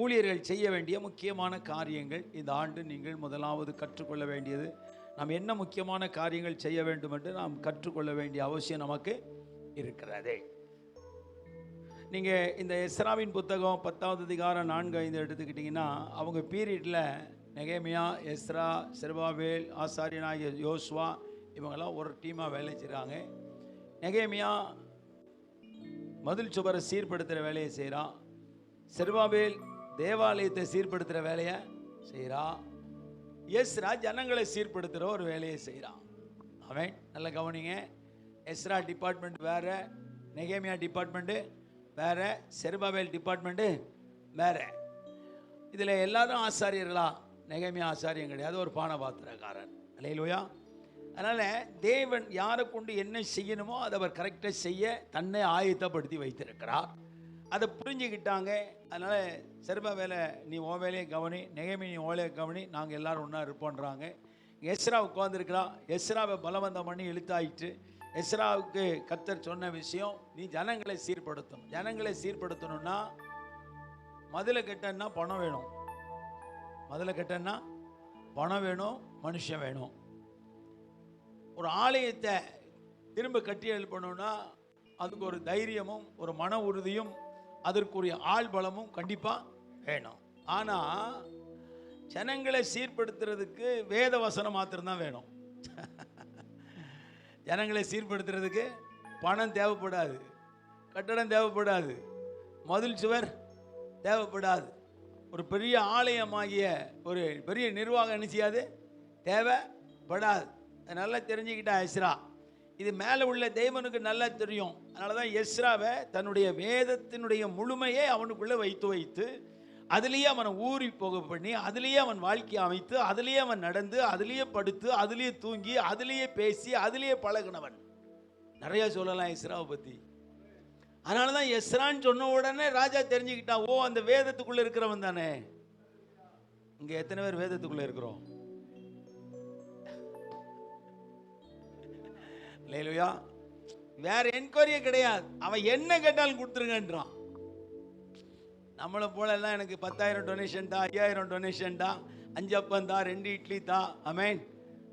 ஊழியர்கள் செய்ய வேண்டிய முக்கியமான காரியங்கள் இந்த ஆண்டு நீங்கள் முதலாவது கற்றுக்கொள்ள வேண்டியது. நாம் என்ன முக்கியமான காரியங்கள் செய்ய வேண்டும் என்று நாம் கற்றுக்கொள்ள வேண்டிய அவசியம் நமக்கு இருக்கிறது. நீங்கள் இந்த எஸ்ராவின் புத்தகம் பத்தாவது அதிகாரம் நான்கு ஐந்து எடுத்துக்கிட்டிங்கன்னா அவங்க பீரியடில் நெகேமியா எஸ்ரா செர்பாபேல் ஆசாரியனாகிய யோஸ்வா இவங்கெல்லாம் ஒரு டீமாக வேலை செய்கிறாங்க நெகேமியா மதில் சுவரை சீர்படுத்துகிற வேலையை செய்கிறான் செர்வாவேல் தேவாலயத்தை சீர்படுத்துகிற வேலையை செய்கிறான் எஸ்ரா ஜனங்களை சீர்படுத்துகிற ஒரு வேலையை செய்கிறான் அவன் நல்ல கவனிங்க. எஸ்ரா டிபார்ட்மெண்ட் வேற நெகேமியா டிபார்ட்மெண்ட்டு வேற செருபாவேல் டிபார்ட்மெண்ட்டு வேற. இதில் எல்லாரும் ஆசாரியர்களா? நெகேமியா ஆசாரியம் கிடையாது ஒரு பானபாத்திரக்காரன். அலையிலோயா அதனால் தேவன் யாரை கொண்டு என்ன செய்யணுமோ அதை அவர் கரெக்டாக செய்ய தன்னை ஆயத்தப்படுத்தி வைத்திருக்கிறார். அதை புரிஞ்சுக்கிட்டாங்க. அதனால் செருபா வேலை நீ ஓ வேலையை கவனி நெகைமை நீ ஓலையை கவனி நாங்கள் எல்லோரும் ஒன்றா இருப்போன்றாங்க. எஸ்ரா உட்காந்துருக்கிறான் எஸ்ராவை பலவந்தம் பண்ணி இழுத்தாயிட்டு எஸ்ராவுக்கு கத்தர் சொன்ன விஷயம் நீ ஜனங்களை சீர்படுத்தணும். ஜனங்களை சீர்படுத்தணும்னா மதுளை கட்டன்னா பணம் வேணும். மதுளை கட்டன்னா பணம் வேணும் மனுஷன் வேணும். ஒரு ஆலயத்தை திரும்ப கட்டி எழுப்பணும்னா அதுக்கு ஒரு தைரியமும் ஒரு மன உறுதியும் அதற்குரிய ஆள் பலமும் கண்டிப்பாக வேணும். ஆனால் ஜனங்களை சீர்படுத்துறதுக்கு வேத வசனம் மாத்திரம்தான் வேணும். ஜனங்களை சீர்படுத்துறதுக்கு பணம் தேவைப்படாது. கட்டடம் தேவைப்படாது. மதில் சுவர் தேவைப்படாது. ஒரு பெரிய ஆலயமாகிய ஒரு பெரிய நிர்வாகம் என்ன செய்யாது? தேவைப்படாது. நல்லா தெரிஞ்சுக்கிட்டா ஐஸ்ரா. இது மேலே உள்ள தெய்வனுக்கு நல்லா தெரியும். அதனால தான் எஸ்ராவை தன்னுடைய வேதத்தினுடைய முழுமையை அவனுக்குள்ளே வைத்து வைத்து அதுலேயே அவனை ஊறி போக பண்ணி அதுலேயே அவன் வாழ்க்கையை அமைத்து அதுலேயே அவன் நடந்து அதுலேயே படுத்து அதுலேயே தூங்கி அதுலேயே பேசி அதுலேயே பழகினவன். நிறையா சொல்லலாம் எஸ்ராவை பற்றி அதனால தான் எஸ்ரான்னு சொன்ன உடனே ராஜா தெரிஞ்சுக்கிட்டான் ஓ அந்த வேதத்துக்குள்ளே இருக்கிறவன் தானே. இங்கே எத்தனை பேர் வேதத்துக்குள்ளே இருக்கிறோம்? இல்லையா வேற என்கொயரியே கிடையாது. அவன் என்ன கேட்டாலும் கொடுத்துருங்கன்றான். நம்மளை போல எல்லாம் எனக்கு பத்தாயிரம் டொனேஷன் தான் ஐயாயிரம் டொனேஷன் தான் அஞ்சு அப்பம் தான் ரெண்டு இட்லி தான் அமேன்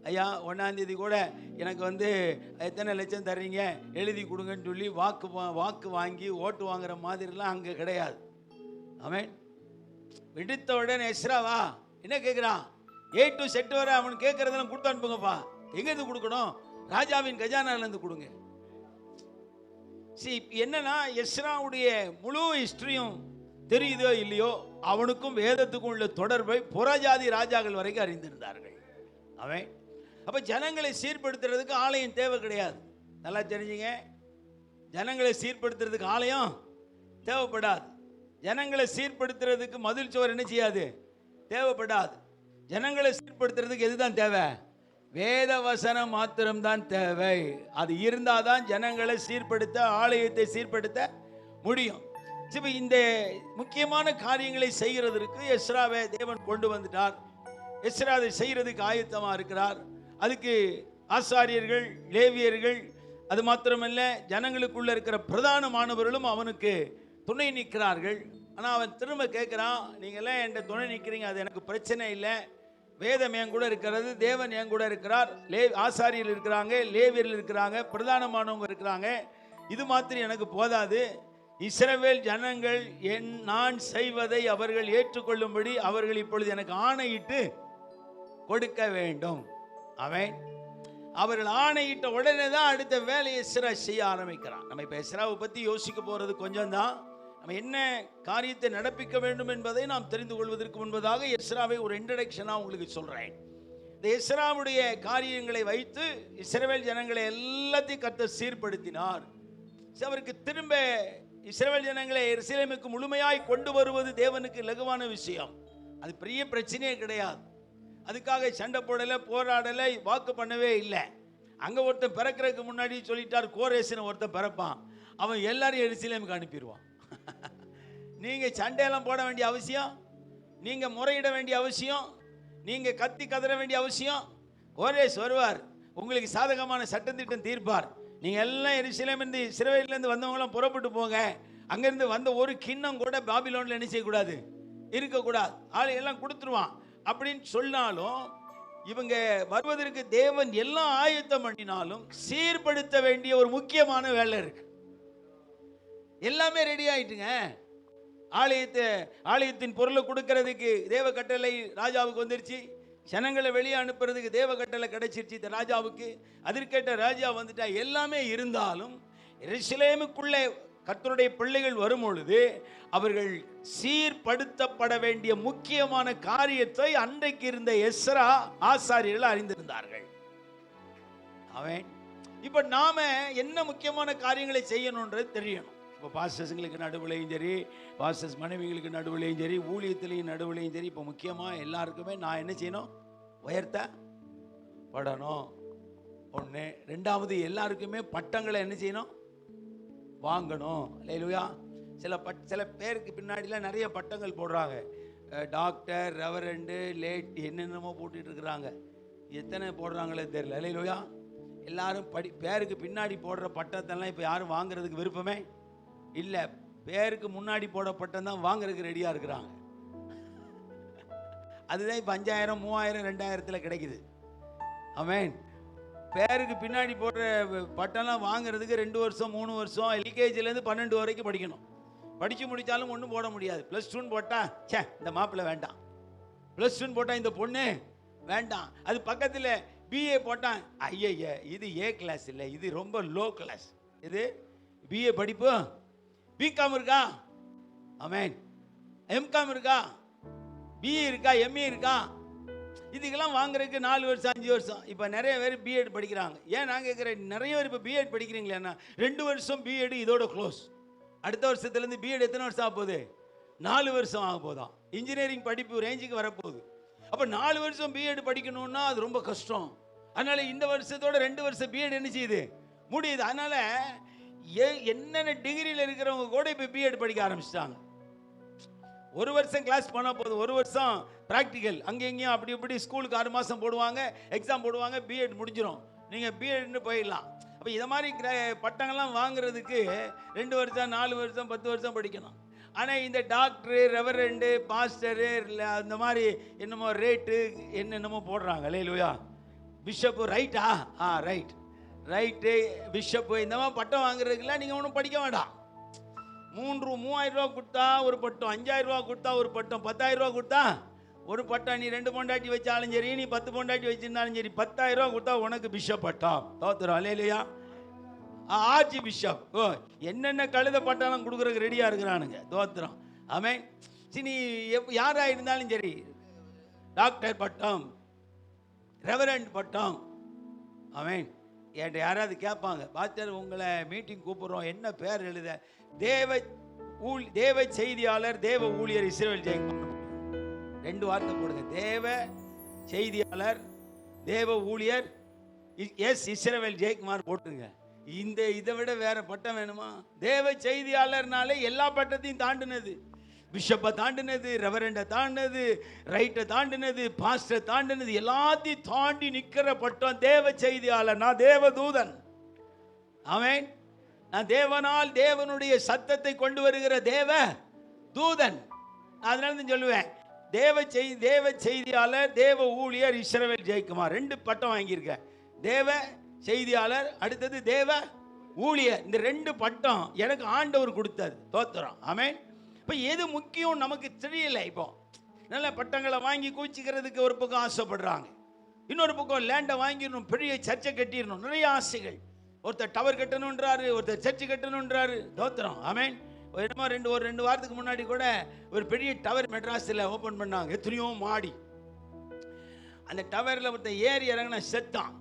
ஐயா ஒன்றாந்தேதி கூட எனக்கு வந்து எத்தனை லட்சம் தர்றீங்க? எழுதி கொடுங்கன்னு சொல்லி வாக்கு வா- வாக்கு வாங்கி ஓட்டு வாங்குற மாதிரிலாம் அங்கே கிடையாது. அமேன் விடுத்த உடனே எஸ்ராவா என்ன கேட்குறான் ஏ டு செட் வர அவன் கேட்குறதெல்லாம் கொடுத்து அனுப்புங்கப்பா. எங்கேருந்து கொடுக்கணும்? ராஜாவின் கஜானாலேருந்து கொடுங்க. சி என்னன்னா எஸ்ராவுடைய முழு ஹிஸ்டரியும் தெரியுதோ இல்லையோ அவனுக்கும் வேதத்துக்கும் உள்ள தொடர்பை புறஜாதி ராஜாக்கள் வரைக்கும் அறிந்திருந்தார்கள். அவன் அப்போ ஜனங்களை சீர்படுத்துறதுக்கு ஆலயம் தேவை கிடையாது. நல்லா தெரிஞ்சுங்க. ஜனங்களை சீர்படுத்துறதுக்கு ஆலயம் தேவைப்படாது. ஜனங்களை சீர்படுத்துறதுக்கு மதில் சுவர் என்ன செய்யாது? தேவைப்படாது. ஜனங்களை சீர்படுத்துறதுக்கு எதுதான் தேவை? வேத வசனம் மாத்திரம்தான் தேவை. அது இருந்தால் தான் ஜனங்களை சீர்படுத்த ஆலயத்தை சீர்படுத்த முடியும். இப்போ இந்த முக்கியமான காரியங்களை செய்கிறதற்கு எஸ்ராவை தேவன் கொண்டு வந்துட்டார். எஸ்ரா அதை செய்கிறதுக்கு ஆயத்தமாக இருக்கிறார். அதுக்கு ஆசாரியர்கள் லேவியர்கள் அது மாத்திரமல்ல ஜனங்களுக்குள்ள இருக்கிற பிரதானமானவர்களும் அவனுக்கு துணை நிற்கிறார்கள். ஆனால் அவன் திரும்ப கேட்குறான் நீங்கள்லாம் என்கிட்ட துணை நிற்கிறீங்க அது எனக்கு பிரச்சனை இல்லை. வேதம் என் கூட இருக்கிறது தேவன் என் கூட இருக்கிறார் லே ஆசாரியில் இருக்கிறாங்க லேவியர்கள் இருக்கிறாங்க பிரதானமானவங்க இருக்கிறாங்க. இது மாத்திரம் எனக்கு போதாது. இஸ்ரவேல் ஜனங்கள் என் நான் செய்வதை அவர்கள் ஏற்றுக்கொள்ளும்படி அவர்கள் இப்பொழுது எனக்கு ஆணையிட்டு கொடுக்க வேண்டும். அவன் அவர்கள் ஆணையிட்ட உடனே தான் அடுத்த வேலையை எஸ்ரா செய்ய ஆரம்பிக்கிறான். நம்ம இப்போ இஸ்ராவை பற்றி யோசிக்க போகிறது கொஞ்சம் தான் நம்ம என்ன காரியத்தை நடப்பிக்க வேண்டும் என்பதை நாம் தெரிந்து கொள்வதற்கு முன்பதாக எஸ்ராவை ஒரு இன்ட்ரடக்ஷனாக உங்களுக்கு சொல்கிறேன் இந்த எஸ்ராவுடைய காரியங்களை வைத்து இஸ்ரேல் ஜனங்களை எல்லாத்தையும் கத்த சீர்படுத்தினார். அவருக்கு திரும்ப இஸ்ரேல் ஜனங்களை எருசலேமுக்கு முழுமையாய் கொண்டு வருவது தேவனுக்கு லகுவான விஷயம். அது பெரிய பிரச்சனையே கிடையாது. அதுக்காக சண்டை போடலை போராடலை வாக்கு பண்ணவே இல்லை. அங்கே ஒருத்தன் பிறக்கிறதுக்கு முன்னாடி சொல்லிட்டார் கோரேசன் ஒருத்தன் பிறப்பான். அவன் எல்லாரையும் எருசலேமுக்கு அனுப்பிடுவான். நீங்கள் சண்டையெல்லாம் போட வேண்டிய அவசியம். நீங்கள் முறையிட வேண்டிய அவசியம். நீங்கள் கத்தி கதற வேண்டிய அவசியம். ஒரே வருவார். உங்களுக்கு சாதகமான சட்டத்திட்டம் தீர்ப்பார். நீங்கள் எல்லாம் எருசலேமிருந்து சிறுவையிலேருந்து வந்தவங்களாம் புறப்பட்டு போங்க. அங்கேருந்து வந்த ஒரு கிண்ணம் கூட பாபிலோனில் என்ன செய்யக்கூடாது? இருக்கக்கூடாது. ஆள் எல்லாம் கொடுத்துருவான். அப்படின்னு சொன்னாலும் இவங்க வருவதற்கு தேவன் எல்லாம் ஆயத்தம் பண்ணினாலும் சீர்படுத்த வேண்டிய ஒரு முக்கியமான வேலை இருக்கு. எல்லாமே ரெடி ஆயிட்டுங்க. ஆலயத்தை ஆலயத்தின் பொருளை கொடுக்கறதுக்கு தேவ கட்டளை ராஜாவுக்கு வந்துருச்சு. ஜனங்களை வெளியே அனுப்புறதுக்கு தேவ கட்டளை கிடைச்சிருச்சு இந்த ராஜாவுக்கு. அதற்கேட்ட ராஜா வந்துட்டா எல்லாமே இருந்தாலும் எருசலேமுக்குள்ளே கத்தருடைய பிள்ளைகள் வரும் பொழுது அவர்கள் சீர்படுத்தப்பட வேண்டிய முக்கியமான காரியத்தை அன்றைக்கு இருந்த எஸ்ரா ஆசாரியர்கள் அறிந்திருந்தார்கள். அவன் இப்ப நாம என்ன முக்கியமான காரியங்களை செய்யணுன்றது தெரியணும். இப்போ பாஸ்டர்ஸுங்களுக்கு நடுவுலையும் சரி பாஸ்டர்ஸ் மனைவிகளுக்கு நடுவுலையும் சரி ஊழியத்துலையும் நடுவுலையும் சரி இப்போ முக்கியமாக எல்லாருக்குமே நான் என்ன செய்யணும்? உயர்த்த படணும். ஒன்று ரெண்டாவது எல்லாருக்குமே பட்டங்களை என்ன செய்யணும்? வாங்கணும். இல்லையா சில பட் சில பேருக்கு பின்னாடிலாம் நிறைய பட்டங்கள் போடுறாங்க. டாக்டர் ரெவரண்டு லேட் என்னென்னமோ போட்டுட்டு இருக்கிறாங்க. எத்தனை போடுறாங்களே தெரியல. இல்லையா எல்லாரும் படி பேருக்கு பின்னாடி போடுற பட்டத்தெல்லாம் இப்போ யாரும் வாங்குறதுக்கு விருப்பமே இல்லை பேருக்கு முன்னாடி போட பட்டம் தான் வாங்குறதுக்கு ரெடியாக இருக்கிறாங்க. அதுதான் இப்போ அஞ்சாயிரம் மூவாயிரம் ரெண்டாயிரத்தில் கிடைக்குது. அவன் பேருக்கு பின்னாடி போடுற பட்டம்லாம் வாங்குறதுக்கு ரெண்டு வருஷம் மூணு வருஷம் எல்கேஜிலேருந்து பன்னெண்டு வரைக்கும் படிக்கணும். படித்து முடித்தாலும் ஒன்றும் போட முடியாது. ப்ளஸ் டூன்னு போட்டால் ச்சே இந்த மாப்பிள்ளை வேண்டாம். ப்ளஸ் டூன்னு போட்டால் இந்த பொண்ணு வேண்டாம். அது பக்கத்தில் பிஏ போட்டான். ஐயய்ய இது ஏ கிளாஸ் இல்லை இது ரொம்ப லோ கிளாஸ் இது பிஏ படிப்பு பிகாம் இருக்கா? அமேன் எம்காம் இருக்கா? பிஇ இருக்கா? எம்ஏ இருக்கா? இதுக்கெல்லாம் வாங்குறதுக்கு நாலு வருஷம் அஞ்சு வருஷம். இப்போ நிறைய பேர் பிஎட் படிக்கிறாங்க. ஏன் நான் கேட்குறேன்? நிறைய பேர் இப்போ பிஎட் படிக்கிறீங்களேண்ணா ரெண்டு வருஷம் பிஎட் இதோட க்ளோஸ் அடுத்த வருஷத்துலேருந்து பிஎட் எத்தனை வருஷம் ஆக போகுது? நாலு வருஷம் ஆக போதாம் இன்ஜினியரிங் படிப்பு ரேஞ்சுக்கு வரப்போகுது. அப்போ நாலு வருஷம் பிஎட் படிக்கணும்னா அது ரொம்ப கஷ்டம். அதனால் இந்த வருஷத்தோட ரெண்டு வருஷம் பிஎட் என்ன செய்யுது? முடியுது. அதனால் எ- என்னென்ன டிகிரியில் இருக்கிறவங்க கூட இப்போ பிஎட் படிக்க ஆரம்பிச்சிட்டாங்க? ஒரு வருஷம் கிளாஸ் போனால் போதும். ஒரு வருஷம் ப்ராக்டிக்கல் அங்கே எங்கேயும் அப்படி இப்படி ஸ்கூலுக்கு ஆறு மாதம் போடுவாங்க எக்ஸாம் போடுவாங்க பிஎட் முடிஞ்சிடும் நீங்கள் பிஎட்னு போயிடலாம். அப்போ இதை மாதிரி பட்டங்கள்லாம் வாங்குறதுக்கு ரெண்டு வருஷம் நாலு வருஷம் பத்து வருஷம் படிக்கணும். ஆனால் இந்த டாக்டரு ரெவரண்டு பாஸ்டரு இல்லை அந்த மாதிரி என்னமோ ரேட்டு என்னென்னமோ போடுறாங்க. இல்லையா பிஷப்பு ரைட்டா ஆ? ரைட் ரைட்டு பிஷப்பு eh, இந்த மாதிரி பட்டம் வாங்குறதுக்குலாம் நீங்கள் ஒன்றும் படிக்க வேண்டாம். மூன்று மூவாயிரம் ரூபா கொடுத்தா ஒரு பட்டம் அஞ்சாயிரம் ரூபா கொடுத்தா ஒரு பட்டம் பத்தாயிரம் ரூபா கொடுத்தா ஒரு பட்டம். நீ ரெண்டு பொண்டாட்டி வச்சாலும் சரி நீ பத்து பொண்டாட்டி வச்சிருந்தாலும் சரி பத்தாயிரம் ரூபா கொடுத்தா உனக்கு பிஷப் பட்டம். தோத்துறோம் இல்லையா ஆர்ஜி பிஷப் ஓ என்னென்ன கழுத பட்டாலும் கொடுக்குறதுக்கு ரெடியாக இருக்கிறானுங்க. தோத்துறோம் ஆமே சரி நீ எப் யாராக இருந்தாலும் சரி டாக்டர் பட்டம் ரெவரண்ட் பட்டம். ஆமென் என்கிட்ட யாராவது கேட்பாங்க பாஸ்டர் உங்களை மீட்டிங் கூப்பிட்றோம் என்ன பேர் எழுத? தேவ ஊழ் தேவ செய்தியாளர் தேவ ஊழியர் இஸ்ரேல் ஜெயக்குமார் ரெண்டு வார்த்தை போடுங்க. தேவ செய்தியாளர் தேவ ஊழியர் எஸ் இஸ்ரேவேல் ஜெயக்குமார் போட்டுருங்க. இந்த இதை விட வேற பட்டம் வேணுமா? தேவ செய்தியாளர்னாலே எல்லா பட்டத்தையும் தாண்டினது. பிஷப்பை தாண்டினது ரெவரண்டை தாண்டினது ரைட்டை தாண்டினது பாஸ்டரை தாண்டினது எல்லாத்தையும் தாண்டி நிற்கிற பட்டம் தேவ செய்தியாளர். நான் தேவ தூதன் நான் தேவனால் தேவனுடைய சத்தத்தை கொண்டு வருகிற தேவ தூதன். அதனால தான் சொல்லுவேன். தேவ செய் தேவ செய்தியாளர் தேவ ஊழியர் இஸ்ரவேல் ஜெயக்குமார். ரெண்டு பட்டம் வாங்கியிருக்கேன் தேவ செய்தியாளர் அடுத்தது தேவ ஊழியர். இந்த ரெண்டு பட்டம் எனக்கு ஆண்டவர் கொடுத்தாரு தோத்துறோம் ஆமென். இப்போ எது முக்கியம் நமக்கு தெரியல இப்போ. நல்ல பட்டங்களை வாங்கி குவிச்சிக்கிறதுக்கு ஒரு பக்கம் ஆசைப்படுறாங்க. இன்னொரு பக்கம் லேண்டை வாங்கிடணும் பெரிய சர்ச்சை கட்டிடணும். நிறைய ஆசைகள். ஒருத்தர் டவர் கட்டணுன்றாரு ஒருத்தர் சர்ச்சு கட்டணுன்றாரு தோத்திரம். ஆமேன் ஒரு என்னமோ ரெண்டு ஒரு ரெண்டு வாரத்துக்கு முன்னாடி கூட ஒரு பெரிய டவர் மெட்ராஸில் ஓப்பன் பண்ணாங்க. எத்தனையோ மாடி. அந்த டவரில் ஒருத்தன் ஏறி இறங்கின செத்தான்.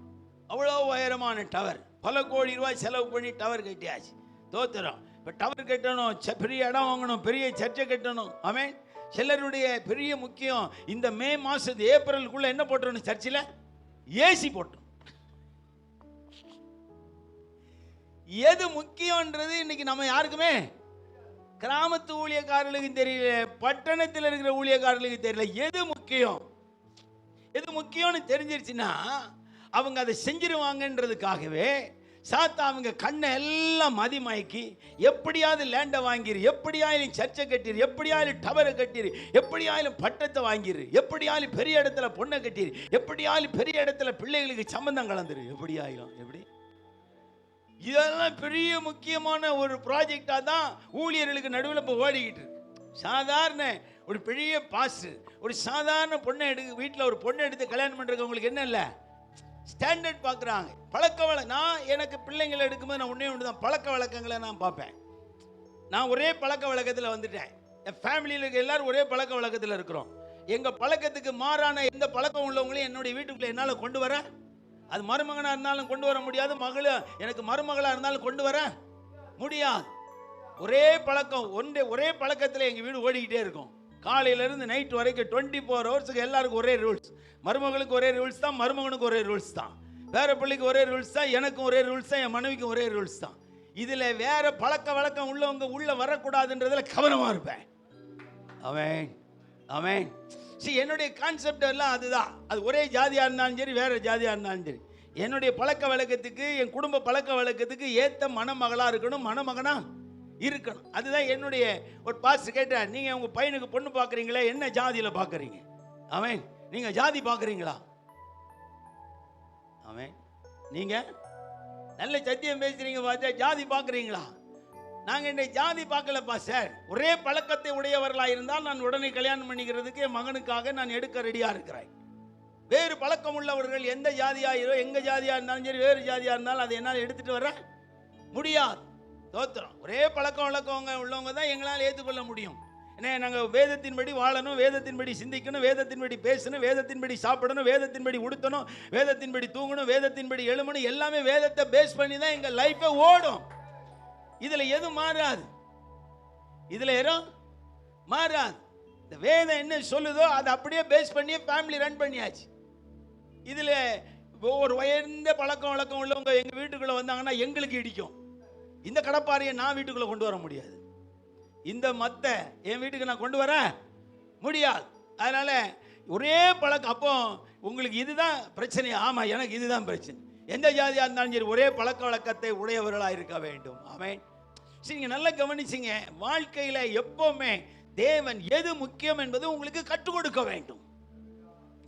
அவ்வளோ உயரமான டவர் பல கோடி ரூபாய் செலவு பண்ணி டவர் கட்டியாச்சு. தோத்துறோம் இப்போ டவர் கட்டணும் ச- பெரிய இடம் வாங்கணும் பெரிய சர்ச்சை கட்டணும். ஆமே சிலருடைய பெரிய முக்கியம் இந்த மே மாதத்து ஏப்ரலுக்குள்ளே என்ன போட்டுறணும் சர்ச்சில் ஏசி போட்டோம் எது முக்கியன்றது இன்னைக்கு நம்ம யாருக்குமே கிராமத்து ஊழியக்காரர்களுக்கு தெரியல பட்டணத்தில் இருக்கிற ஊழியக்காரர்களுக்கு தெரியல. எது முக்கியம்? எது முக்கியம்னு தெரிஞ்சிருச்சுன்னா அவங்க அதை செஞ்சிருவாங்கன்றதுக்காகவே சாத்தா அவங்க கண்ணை எல்லாம் மதிமயக்கி எப்படியாவது லேண்டை வாங்கிரு எப்படியாயிலும் சர்ச்சை கட்டிரு எப்படியாயிலும் டவரை கட்டிரு எப்படியாயிலும் பட்டத்தை வாங்கிரு எப்படியாயிலும் பெரிய இடத்துல பொண்ணை கட்டிரு எப்படியாயிலும் பெரிய இடத்துல பிள்ளைகளுக்கு சம்மந்தம் கலந்துரு. எப்படியாயிலும் எப்படி? இதெல்லாம் பெரிய முக்கியமான ஒரு ப்ராஜெக்டாக தான் ஊழியர்களுக்கு நடுவில் இப்போ ஓடிக்கிட்டு சாதாரண ஒரு பெரிய பாஸ்டர் ஒரு சாதாரண பொண்ணை எடுக்க வீட்டில் ஒரு பொண்ணை எடுத்து கல்யாணம் பண்ணுறதுக்கு உங்களுக்கு என்ன இல்லை? ஸ்டாண்டர்ட் பார்க்குறாங்க. பழக்க வழக்க நான் எனக்கு பிள்ளைங்களை எடுக்கும்போது நான் ஒன்றே ஒன்று தான் பழக்க வழக்கங்களை நான் பார்ப்பேன். நான் ஒரே பழக்க வழக்கத்தில் வந்துட்டேன். என் ஃபேமிலியில் இருக்க எல்லாரும் ஒரே பழக்க வழக்கத்தில் இருக்கிறோம். எங்கள் பழக்கத்துக்கு மாறான எந்த பழக்கம் உள்ளவங்களையும் என்னுடைய வீட்டுக்குள்ளே என்னால் கொண்டு வர? அது மருமகனாக இருந்தாலும் கொண்டு வர முடியாது. மகள எனக்கு மருமகளாக இருந்தாலும் கொண்டு வர முடியாது. ஒரே பழக்கம் ஒன்றே ஒரே பழக்கத்தில் எங்கள் வீடு ஓடிக்கிட்டே இருக்கும். காலையிலேருந்து நைட் வரைக்கும் டுவெண்ட்டி ஃபோர் ஹவர்ஸுக்கு எல்லாருக்கும் ஒரே ரூல்ஸ் மருமகளுக்கு ஒரே ரூல்ஸ் தான் மருமகனுக்கு ஒரே ரூல்ஸ் தான். வேற பிள்ளைக்கு ஒரே ரூல்ஸ் தான் எனக்கும் ஒரே ரூல்ஸ் தான் என் மனைவிக்கும் ஒரே ரூல்ஸ் தான். இதில் வேற பழக்க வழக்கம் உள்ளவங்க உள்ளே வரக்கூடாதுன்றதில் கவனமாக இருப்பேன். அவன் அவன் சரி என்னுடைய கான்செப்ட் எல்லாம் அதுதான். அது ஒரே ஜாதியாக இருந்தாலும் சரி வேற ஜாதியாக இருந்தாலும் சரி. என்னுடைய பழக்க வழக்கத்துக்கு என் குடும்ப பழக்க வழக்கத்துக்கு ஏற்ற மணமகளாக இருக்கணும். மணமகனாக இருக்கணும். அதுதான் என்னுடைய ஒரு பாஸ் கேட்டேன் நீங்கள் உங்கள் பையனுக்கு பொண்ணு பார்க்குறீங்களே? என்ன ஜாதியில் பார்க்குறீங்க? அவன் நீங்கள் ஜாதி பார்க்குறீங்களா? அவன் நீங்கள் நல்ல சத்தியம் பேசுகிறீங்க பார்த்தா ஜாதி பார்க்குறீங்களா? நாங்கள் என்னை ஜாதி பார்க்கலப்பா சார் ஒரே பழக்கத்தை உடையவர்களாக இருந்தால் நான் உடனே கல்யாணம் பண்ணிக்கிறதுக்கு என் மகனுக்காக நான் எடுக்க ரெடியாக இருக்கிறேன். வேறு பழக்கம் உள்ளவர்கள் எந்த ஜாதியாயிரோ எங்கள் ஜாதியாக இருந்தாலும் சரி வேறு ஜாதியாக இருந்தாலும் அதை என்னால் எடுத்துகிட்டு வர முடியாது. தோத்திரம். ஒரே பழக்கம் வழக்கவங்க உள்ளவங்க தான் எங்களால் ஏற்றுக்கொள்ள முடியும். ஏன்னா நாங்கள் வேதத்தின்படி வாழணும் வேதத்தின்படி சிந்திக்கணும் வேதத்தின்படி பேசணும் வேதத்தின்படி சாப்பிடணும் வேதத்தின்படி உடுத்தணும் வேதத்தின்படி தூங்கணும் வேதத்தின்படி எழுமணும் எல்லாமே வேதத்தை பேஸ் பண்ணி தான் எங்கள் லைஃப்பை ஓடும். இதில் எதுவும் மாறாது? இதில் எதுவும் மாறாது. இந்த வேதம் என்ன சொல்லுதோ அதை அப்படியே பேஸ் பண்ணியே ஃபேமிலி ரன் பண்ணியாச்சு. இதில் ஒரு உயர்ந்த பழக்கம் வழக்கம் உள்ளவங்க எங்கள் வீட்டுக்குள்ளே வந்தாங்கன்னா எங்களுக்கு இடிக்கும். இந்த கடப்பாறையை நான் வீட்டுக்குள்ளே கொண்டு வர முடியாது. இந்த மத்தை என் வீட்டுக்கு நான் கொண்டு வர முடியாது. அதனால் ஒரே பழக்கம் அப்போ உங்களுக்கு இதுதான் பிரச்சனை. ஆமாம் எனக்கு இதுதான் பிரச்சனை. எந்த ஜாதியாக இருந்தாலும் சரி ஒரே பழக்க வழக்கத்தை உடையவர்களாக இருக்க வேண்டும். அவன் சரி நீங்கள் நல்லா கவனிச்சிங்க. வாழ்க்கையில் எப்போவுமே தேவன் எது முக்கியம் என்பது உங்களுக்கு கற்றுக் கொடுக்க வேண்டும்.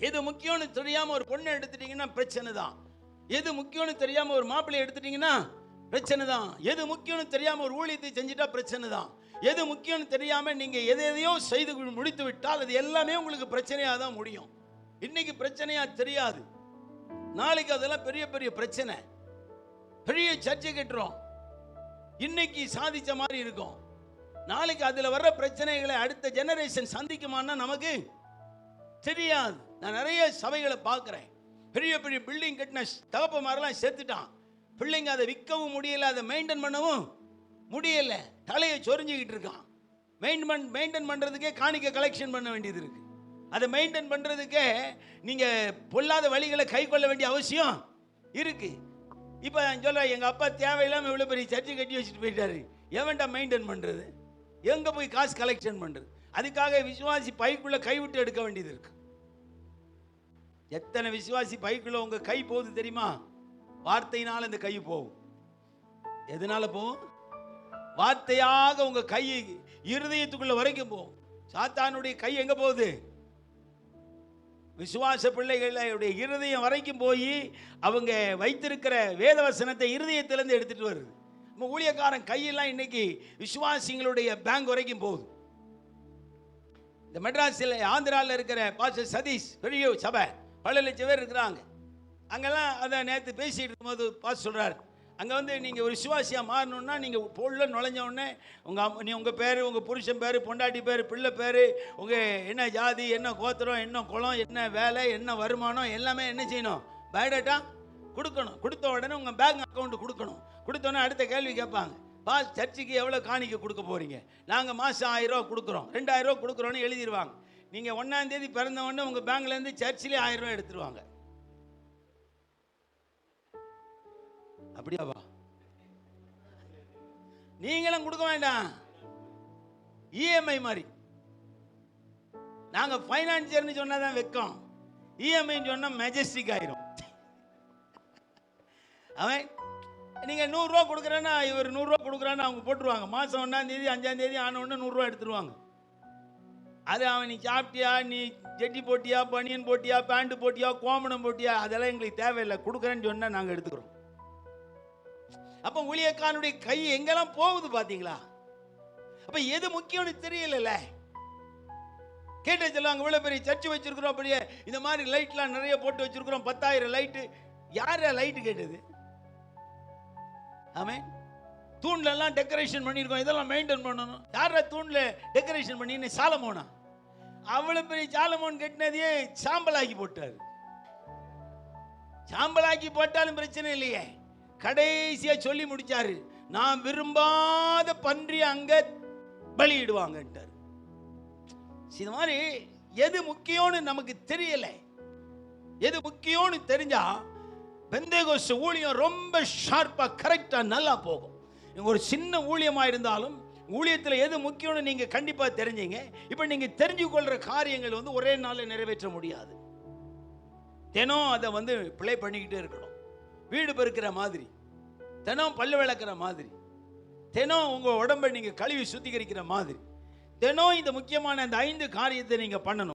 எது முக்கியம்னு தெரியாமல் ஒரு பொண்ணை எடுத்துட்டீங்கன்னா பிரச்சனை தான் எது முக்கியம்னு தெரியாமல் ஒரு மாப்பிள்ளை எடுத்துட்டீங்கன்னா பிரச்சனை தான் எது முக்கியம்னு தெரியாமல் ஒரு ஊழியத்தை செஞ்சுட்டா பிரச்சனை தான் எது முக்கியம்னு தெரியாமல் நீங்கள் எதை எதையோ செய்து முடித்து விட்டால் அது எல்லாமே உங்களுக்கு பிரச்சனையாக தான் முடியும். இன்னைக்கு பிரச்சனையாக தெரியாது. நாளைக்கு அதெல்லாம் பெரிய பெரிய பிரச்சனை. பெரிய சர்ச்சை கட்டுறோம். இன்னைக்கு சாதிச்ச மாதிரி இருக்கும். நாளைக்கு அதில் வர்ற பிரச்சனைகளை அடுத்த ஜெனரேஷன் சந்திக்குமான்னா நமக்கு தெரியாது. நான் நிறைய சபைகளை பார்க்குறேன். பெரிய பெரிய பில்டிங் கட்டின தகப்ப மாதிரிலாம் சேர்த்துட்டான் பிள்ளைங்க அதை விற்கவும் முடியல அதை மெயின்டைன் பண்ணவும் முடியல. தலையை சொரிஞ்சுக்கிட்டு இருக்கான். மெயின்டைன் மெயின்டைன் பண்ணுறதுக்கே காணிக்க கலெக்ஷன் பண்ண வேண்டியது இருக்கு. அதை மெயின்டைன் பண்ணுறதுக்கே நீங்கள் பொல்லாத வழிகளை கை கொள்ள வேண்டிய அவசியம் இருக்கு. இப்போ நான் சொல்கிறேன் எங்கள் அப்பா தேவையில்லாமல் இவ்வளோ பெரிய சர்ச்சை கட்டி வச்சுட்டு போயிட்டாரு. எவன்டா மெயின்டைன் பண்ணுறது எங்கே போய் காசு கலெக்ஷன் பண்ணுறது அதுக்காக விசுவாசி பைக்குள்ளே கைவிட்டு எடுக்க வேண்டியது இருக்கு. எத்தனை விசுவாசி பைக்குள்ளே உங்கள் கை போகுது தெரியுமா? வார்த்தையினால் இந்த கை போகும். எதனால போகும்? வார்த்தையாக உங்க கை இருதயத்துக்குள்ள வரைக்கும் போகும். சாத்தானுடைய கை எங்க போகுது? விசுவாச பிள்ளைகளுடைய இருதயம் வரைக்கும் போய் அவங்க வைத்திருக்கிற வேதவசனத்தை இருதயத்திலேருந்து எடுத்துட்டு வருது. நம்ம ஊழியக்காரன் கையெல்லாம் இன்னைக்கு விசுவாசிங்களுடைய பேங்க் வரைக்கும் போகுது. இந்த மெட்ராஸில் ஆந்திராவில் இருக்கிற பாஸ்டர் சதீஷ் பெரிய சபை. பல லட்சம் பேர் இருக்கிறாங்க. அங்கெல்லாம் அதை நேற்று பேசிட்டு இருக்கும்போது பாஸ் சொல்கிறார் அங்கே வந்து நீங்கள் ஒரு விசுவாசியாக மாறணுன்னா நீங்கள் உள்ள நுழைஞ்ச உடனே உங்கள் அம்மா நீ உங்கள் பேர் உங்கள் புருஷன் பேர் பொண்டாட்டி பேர் பிள்ளை பேர் உங்கள் என்ன ஜாதி என்ன கோத்திரம் என்ன குளம் என்ன வேலை என்ன வருமானம் எல்லாமே என்ன செய்யணும்? பயோடேட்டா கொடுக்கணும். கொடுத்த உடனே உங்கள் பேங்க் அக்கௌண்ட்டு கொடுக்கணும். கொடுத்தோன்னே அடுத்த கேள்வி கேட்பாங்க. பாஸ் சர்ச்சுக்கு எவ்வளோ காணிக்க கொடுக்க போகிறீங்க நாங்கள் மாதம் ஆயிரரூவா கொடுக்குறோம். ரெண்டாயிரரூவா கொடுக்குறோன்னு எழுதிடுவாங்க நீங்கள் ஒன்றாந்தேதி பிறந்த உடனே உங்கள் பேங்க்லேருந்து சர்ச்சிலே ஆயிரம் எடுத்துருவாங்க. அப்படியாவா நீங்களும் கொடுக்க வேண்டாம். இஎம்ஐ மாதிரி. நாங்கள் ஃபைனான்சியர்னு சொன்னால் தான் வைக்கோம் இஎம்ஐன்னு சொன்னால் மெஜஸ்டிக் ஆயிரும். அவன் நீங்க நூறுரூவா கொடுக்குறேன்னா இவர் நூறுரூவா கொடுக்குறான்னு அவங்க போட்டுருவாங்க. மாசம் ஒன்றாம் தேதி அஞ்சாம் தேதி ஆன உடனே நூறுரூவா எடுத்துருவாங்க. அது அவன் நீ சாப்பிட்டியா நீ ஜெட்டி போட்டியா பனியன் போட்டியா பேண்ட் போட்டியா கோமணம் போட்டியா அதெல்லாம் எங்களுக்கு தேவையில்லை. கொடுக்குறேன்னு சொன்னா நாங்க எடுத்துக்கிறோம். அப்போ ஊழியக்காரனுடைய கை எங்கெல்லாம் போகுது பார்த்தீங்களா அப்போ எது முக்கியம்னு தெரியலல்ல. கேட்டு சொல்லுவாங்க இவ்வளோ பெரிய சர்ச் வச்சிருக்கிறோம் அப்படியே இந்த மாதிரி லைட்லாம் நிறைய போட்டு வச்சிருக்கிறோம் பத்தாயிரம் லைட்டு. யார் லைட்டு கேட்டது? ஆமே தூண்ல எல்லாம் டெக்கரேஷன் பண்ணியிருக்கோம் இதெல்லாம் மெயின்டைன் பண்ணணும். யார தூண்ல டெக்கரேஷன் பண்ணி சாலமோனா. அவ்வளவு பெரிய சாலமோன் கட்டினதையே சாம்பலாக்கி போட்டாரு. சாம்பலாக்கி போட்டாலும் பிரச்சனை இல்லையே. கடைசியா சொல்லி முடிச்சாரு. நான் விரும்பாத பன்றி அங்க பலியிடுவாங்கன்ட்டார். இது மாதிரி எது முக்கியம்னு நமக்கு தெரியல. எது முக்கியம்னு தெரிஞ்சா பெந்தேகோஸ் ஊழியம் ரொம்ப ஷார்ப்பா கரெக்டா நல்லா போகும். ஒரு சின்ன ஊழியமா இருந்தாலும் ஊழியத்தில் எது முக்கியம்னு நீங்கள் கண்டிப்பாக தெரிஞ்சீங்க. இப்போ நீங்கள் தெரிஞ்சு கொள்கிற காரியங்கள் வந்து ஒரே நாளில் நிறைவேற்ற முடியாது. தினம் அதை வந்து பிளே பண்ணிக்கிட்டே இருக்கணும். வீடு பெருக்கிற மாதிரி தினம் பல்லு விளக்குற மாதிரி தினம் உங்கள் உடம்பை நீங்கள் கழுவி சுத்திகரிக்கிற மாதிரி தினம் இந்த முக்கியமான இந்த ஐந்து காரியத்தை நீங்கள் பண்ணணும்.